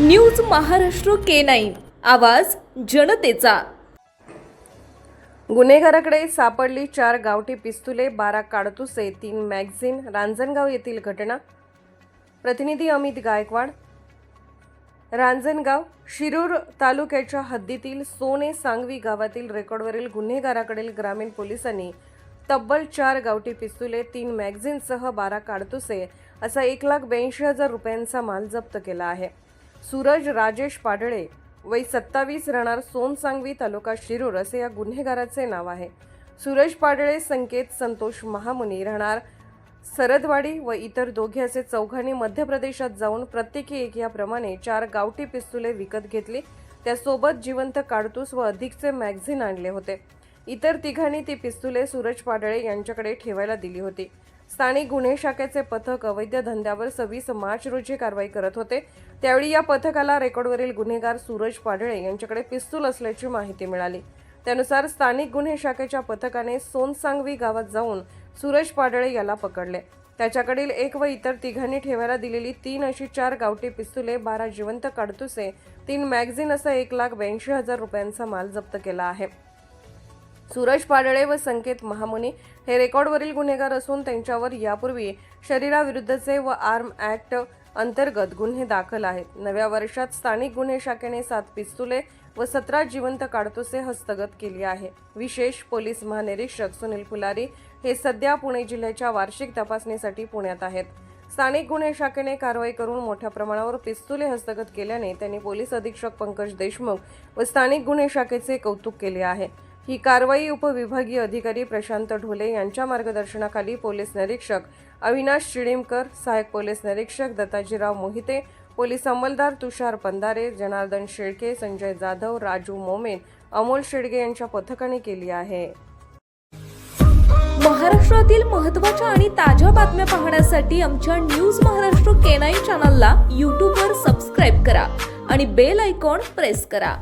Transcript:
News Maharashtra K nine. आवाज जनतेचा. गुन्हेगाराकडे सापडली चार गावठी पिस्तुले बारा काडतुसे तीन मॅगझिन रांजणगाव येथील घटना. प्रतिनिधी अमित गायकवाड. रांजणगाव शिरूर तालुक्याच्या हद्दीतील सोने सांगवी गावातील रेकॉर्डवरील गुन्हेगाराकडील ग्रामीण पोलिसांनी तब्बल चार गावठी पिस्तुले तीन मॅगझिनसह बारा काडतुसे असा एक लाख ब्याऐंशी हजार रुपयांचा माल जप्त केला आहे. सूरज राजेश पाडळे वय सत्तावीस राहणार सोनसांगवी तालुका शिरूर असे या गुन्हेगाराचे नाव आहे. सूरज पाडळे संकेत संतोष महामुनी राहणार सरदवाडी व इतर दोघे असे चौघांनी मध्य प्रदेशात जाऊन प्रत्येकी एक याप्रमाणे चार गावठी पिस्तुले विकत घेतली. त्यासोबत जिवंत काडतूस व अधिकचे मॅगझिन आणले होते. इतर तिघांनी ती पिस्तुले सूरज पाडळे यांच्याकडे ठेवायला दिली होती. स्थानिक गुन्हे शाखेचे पथक अवैध धंद्यावर सव्वीस मार्च रोजी कारवाई करत होते. त्यावेळी या पथकाला रेकॉर्डवरील गुन्हेगार सूरज पाडळे यांच्याकडे पिस्तूल असल्याची माहिती मिळाली. त्यानुसार स्थानिक गुन्हे शाखेच्या पथकाने सोनसांगवी गावात जाऊन सूरज पाडळे याला पकडले. त्याच्याकडील एक व इतर तिघांनी ठेवायला दिलेली तीन अशी चार गावठी पिस्तुले बारा जिवंत काडतुसे तीन मॅगझिन असा एक लाख ब्याऐंशी हजार रुपयांचा माल जप्त केला आहे. सूरज पाडळे व संकेत महामुनी हे रेकॉर्डवरील गुन्हेगार असून त्यांच्यावर यापूर्वी शरीराविरुद्धचे व आर्म ॲक्ट अंतर्गत गुन्हे दाखल आहेत. नव्या वर्षात स्थानिक गुन्हे शाखेने सात पिस्तुले व सतरा जिवंत काडतुसे हस्तगत केली आहे. विशेष पोलीस महानिरीक्षक सुनील फुलारी हे सध्या पुणे जिल्ह्याच्या वार्षिक तपासणीसाठी पुण्यात आहेत. स्थानिक गुन्हे शाखेने कारवाई करून मोठ्या प्रमाणावर पिस्तुले हस्तगत केल्याने त्यांनी पोलीस अधीक्षक पंकज देशमुख व स्थानिक गुन्हे शाखेचे कौतुक केले आहे. ही कारवाई उपविभागीय अधिकारी प्रशांत ढोले यांच्या मार्गदर्शनाखाली पोलीस निरीक्षक अविनाश शिडीमकर सहाय्यक पोलीस निरीक्षक दत्ताजीराव मोहिते पोलीस अंमलदार तुषार पंधारे जनार्दन शेळके संजय जाधव राजू मोमेन अमोल शेडगे यांच्या पथकाने केली आहे. महाराष्ट्रातील महत्त्वाच्या आणि ताज्या बातम्या पाहण्यासाठी आमच्या न्यूज महाराष्ट्र केनाई चॅनलला यूट्यूबवर सबस्क्राईब करा आणि बेल आयकॉन प्रेस करा.